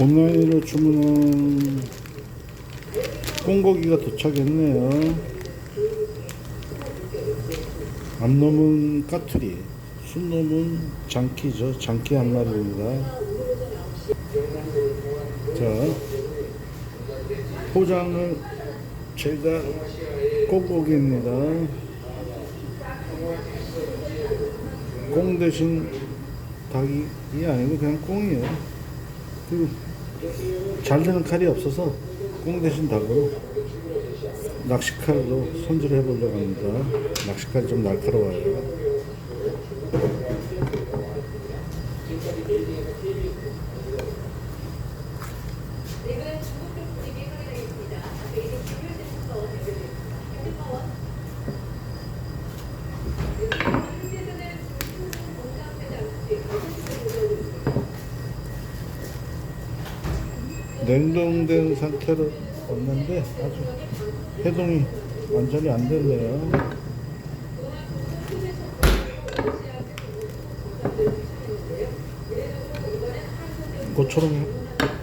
온라인으로 주문한 꽁고기가 도착했네요. 앞놈은 까투리, 순놈은 장키죠. 장키 한 마리입니다. 자, 포장을 제가 꽁고기입니다. 꽁 대신 닭이 아니고 그냥 꽁이에요. 그잘 되는 칼이 없어서 꽁 대신 닭으로 낚시칼로 손질해 보려고 합니다. 낚시칼이 좀 날카로워요. 이거는 중국 쪽 분위기 확인하겠습니다. 앞에 있는 김효진부터 연결됩니다. 김효원. 여기 현지에서는 공감되지 않고 거짓말을 보여주고 있습니다. 냉동된 상태로 왔는데 아주 해동이 완전히 안 됐네요. 모처럼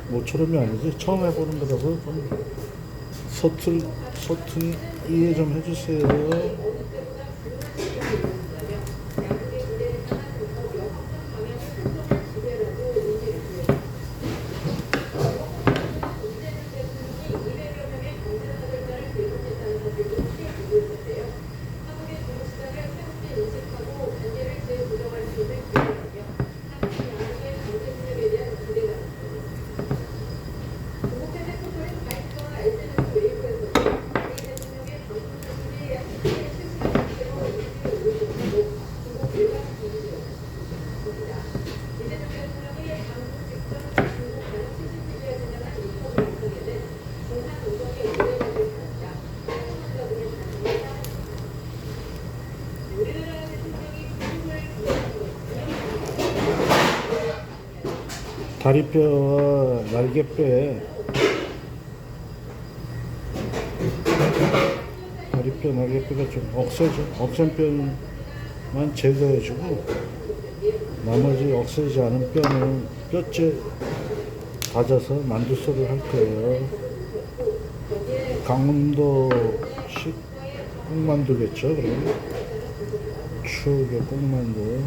모처럼이 아니지 처음 해보는 거라서 좀 서툴 서툰 이해 좀 해주세요. 다리뼈와 날개뼈에 다리뼈 날개뼈가 좀 억세죠. 억센 뼈만 제거해주고 나머지 억세지 않은 뼈는 뼈째 다져서 만두소를 할 거예요. 강원도식 꽁만두겠죠 그럼 추억의 꽁만두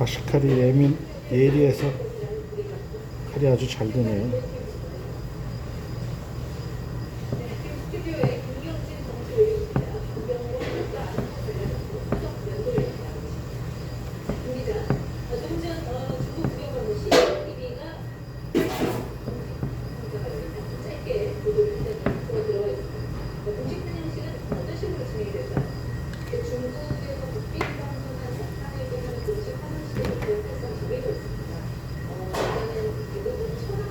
칼이 예민 예리해서 칼이 아주 잘 되네요. 스튜디오에 김경진 정치 올리십니다. 김경호 작가, 연도입니다. 김기자, 조금 전 어, 중국 국영방송 CCTV가 짧게 보도를 했다고 들어가 있습니다. 공식 탄핵식은 어떤 식으로 진행이 될까요? 중국에서 국빈 방송한 재판에 대한 공식 탄핵식을 계속해서 진행되고 있습니다. 어, 일단은 이것은 천황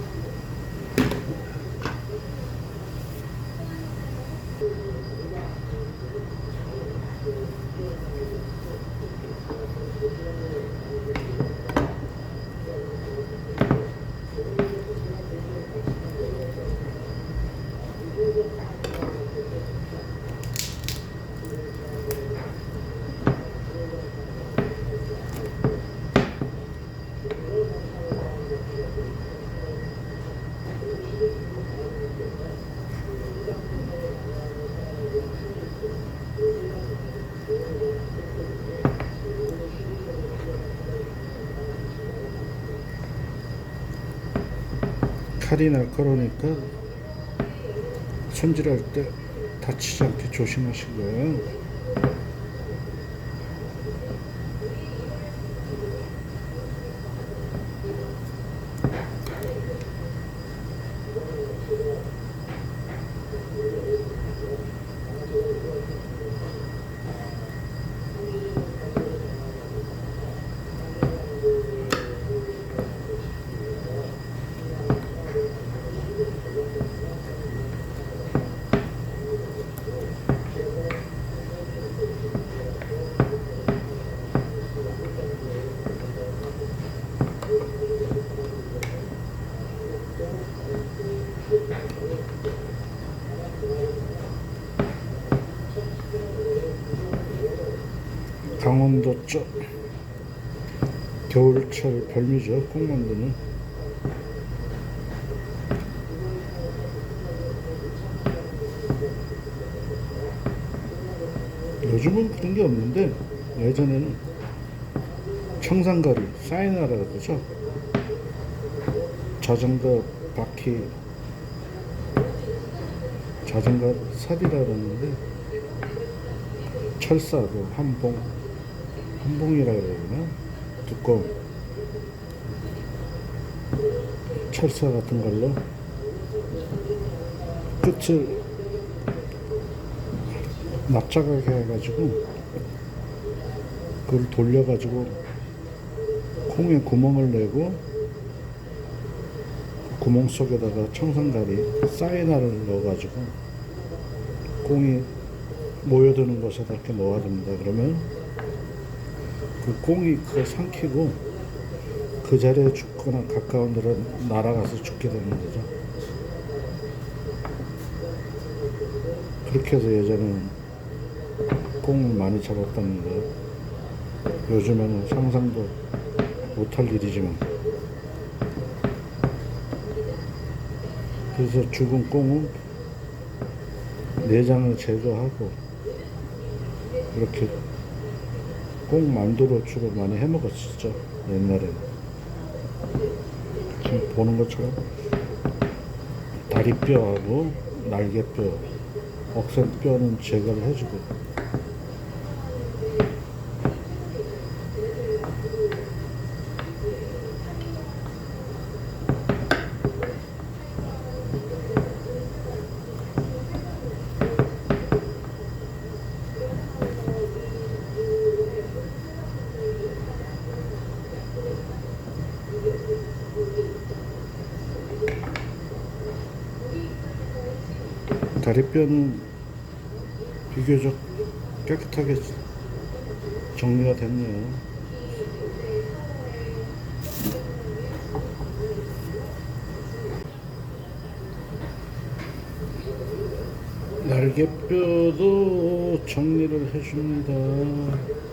칼이 날카로우니까 손질할 때 다치지 않게 조심하시고요. 강원도 쪽 겨울철 별미죠 꽁만두는. 요즘은 그런 게 없는데 예전에는 청산가리 사이나라 그러죠. 자전거 바퀴 자전거 삽이라 그러는데 철사도 한봉 한봉이라 그러나? 두꺼운. 철사 같은 걸로. 끝을 납작하게 해가지고 그걸 돌려가지고 콩에 구멍을 내고 그 구멍 속에다가 청산가리 사이나를 넣어가지고 콩이 모여드는 곳에다 이렇게 됩니다. 그러면 그 콩이 그걸 삼키고 그 자리에 죽거나 가까운 데로 날아가서 죽게 되는 거죠. 그렇게 해서 예전에는 꽁을 많이 잡았다는 거예요. 요즘에는 상상도 못할 일이지만. 그래서 죽은 꽁은 내장을 제거하고 이렇게 꽁 만두로 주로 많이 해 먹었었죠 옛날에는. 지금 보는 것처럼 다리뼈하고 날개뼈 억센뼈는 제거를 해주고 다리뼈는 비교적 깨끗하게 정리가 됐네요. 날개뼈도 정리를 해줍니다.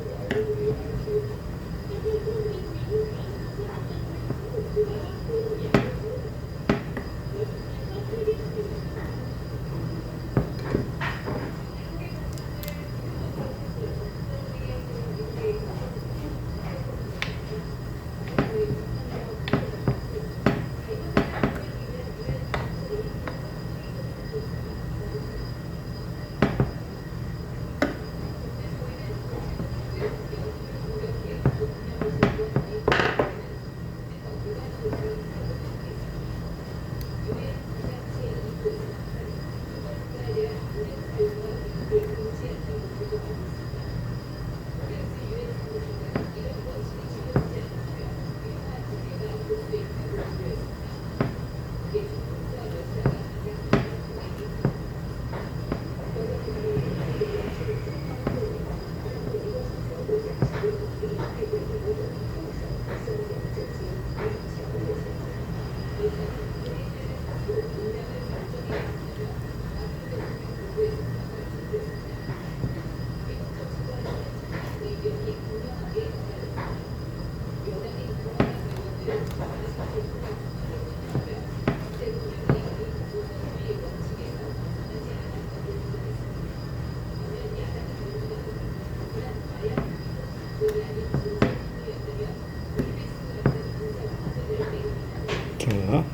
자,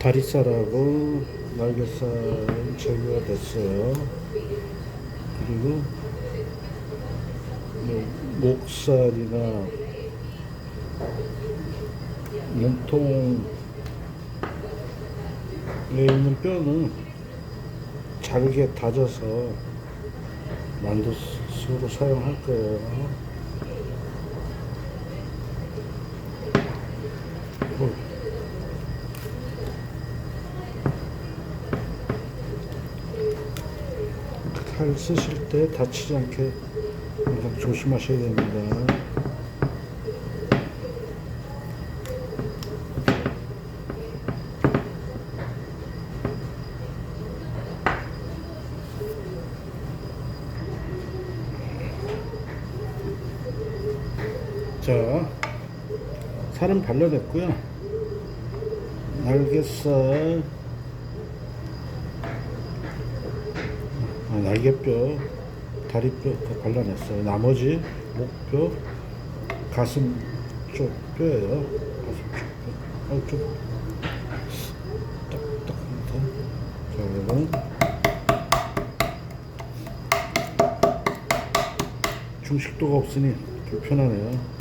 다리살하고 날개살 제거가 됐어요. 그리고 뭐 목살이나 몸통에 있는 뼈는 잘게 다져서 만두수로 사용할 거예요. 칼을 쓰실 때 다치지 않게 항상 조심하셔야 됩니다. 자, 살은 발라냈고요. 날개살 날개뼈, 다리뼈 다 발라냈어요. 나머지 목뼈, 가슴 쪽 뼈예요. 가슴 쪽 뼈. 어, 좀 중식도가 없으니 불편하네요.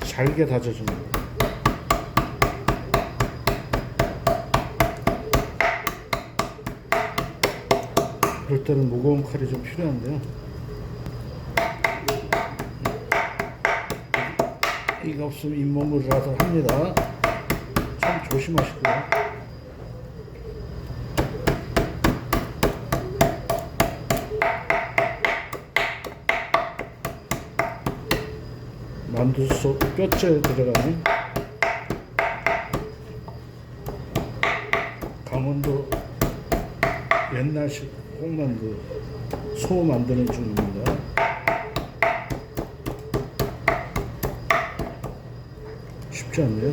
잘게 다져줍니다. 때는 무거운 칼이 좀 필요한데요. 이가 없으면 잇몸으로라도 합니다. 참 조심하시고요. 만두 속 뼈째 들어가는 강원도 옛날식 홍만두 소 만드는 중입니다. 쉽지 않네요.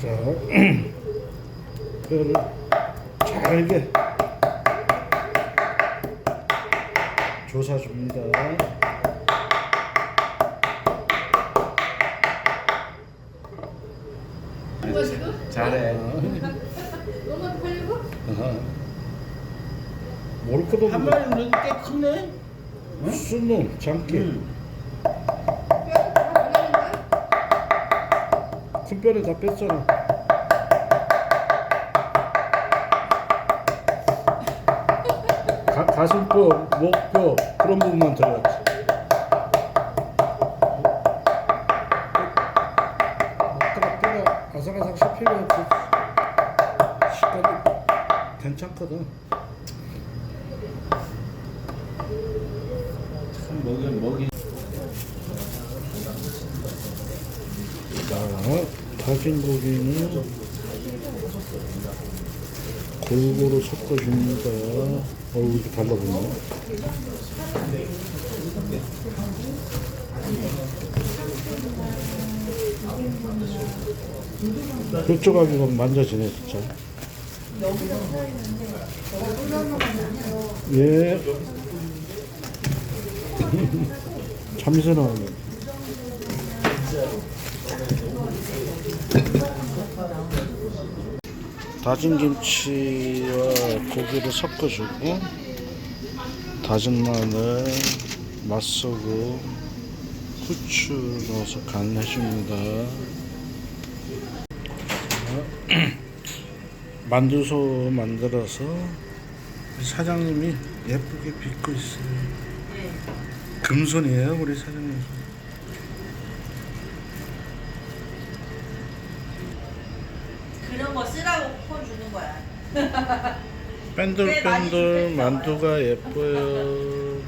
자, 뼈를 잘게 조사줍니다. 잘해. 아하. 모를 것도 한 없네. 마리는 꽤 크네. 순놈, 장기. 응. 뼈도 다 발라낸다? 큰 뼈를 다 뺐잖아. 가, 가슴뼈, 목뼈 그런 부분만 들어갔지. 먹다가 뼈가 아삭아삭 씹히면 그 식감이 괜찮거든. 참 먹이 먹이. 자, 다진 고기는 골고루 섞어줍니다. 어우, 이렇게 달라붙네. 아기가 만져지네, 진짜. 예. 참새 나오네. 다진 김치와 고기를 섞어주고 다진 마늘, 맛소금, 후추 넣어서 간해줍니다. 자, 만두소 만들어서 사장님이 예쁘게 빚고 있어요. 금손이에요, 우리 사장님. 그런 거 쓰라고 쿠폰 주는 거야. 뺀들뺀들 만두가 예뻐요.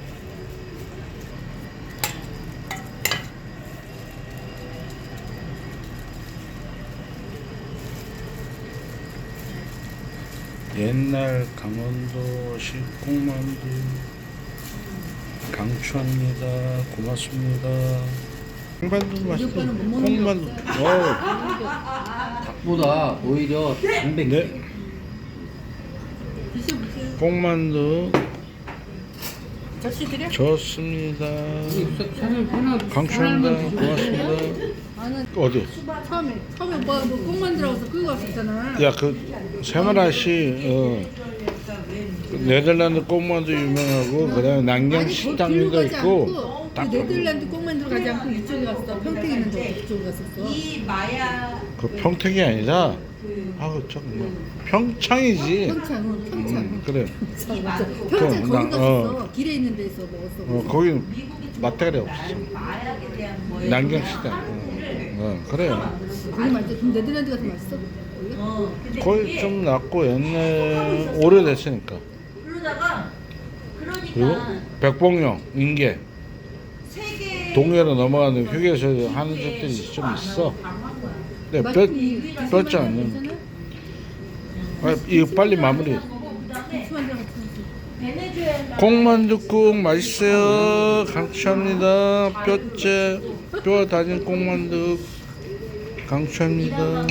옛날 강원도식 콩만두 강추합니다. 고맙습니다. 콩만두 맛있어. 콩만두. 어, 닭보다 오히려 단백질. 네. 콩만두 접시 드려? 좋습니다. 강추합니다. 고맙습니다. 나는 어디? 처음에 처음에 오빠가 뭐 꽁만두라고 해서 끌고 왔었잖아. 야, 그 세마라 씨, 어, 그 네덜란드 꽁만두 유명하고 그다음에 난경 아니, 식당도 거기로 가지 있고 않고 딱그 네덜란드 꽁만두로 가지 않고 이쪽에 갔어. 평택 있는 데 이쪽에 갔었어. 이 마야 그 평택이 아니라 아우 정말 평창이지. 평창은 평창. 음, 그래. 평창 맞아. 그, 평창 거기 나- 갔었어. 어. 길에 있는 데서 먹었어. 어, 거기 맛대가리 없어. 뭐 난경 식당. 어, 어 그래요. 거기 맛있어. 네덜란드 가서 맛있어? 거기? 어 거의 좀 낫고 옛날 오래됐으니까. 그러다가 그리고 그러니까 백봉령, 인계, 세계 동해로 넘어가는 휴게소 하는 집들이 좀 있어. 근데 몇지 맛 않는. 아, 이거 빨리 마무리. 콩만둣국 맛있어요. 강추합니다. 뼈째, 뼈 다진 콩만둣 강추합니다.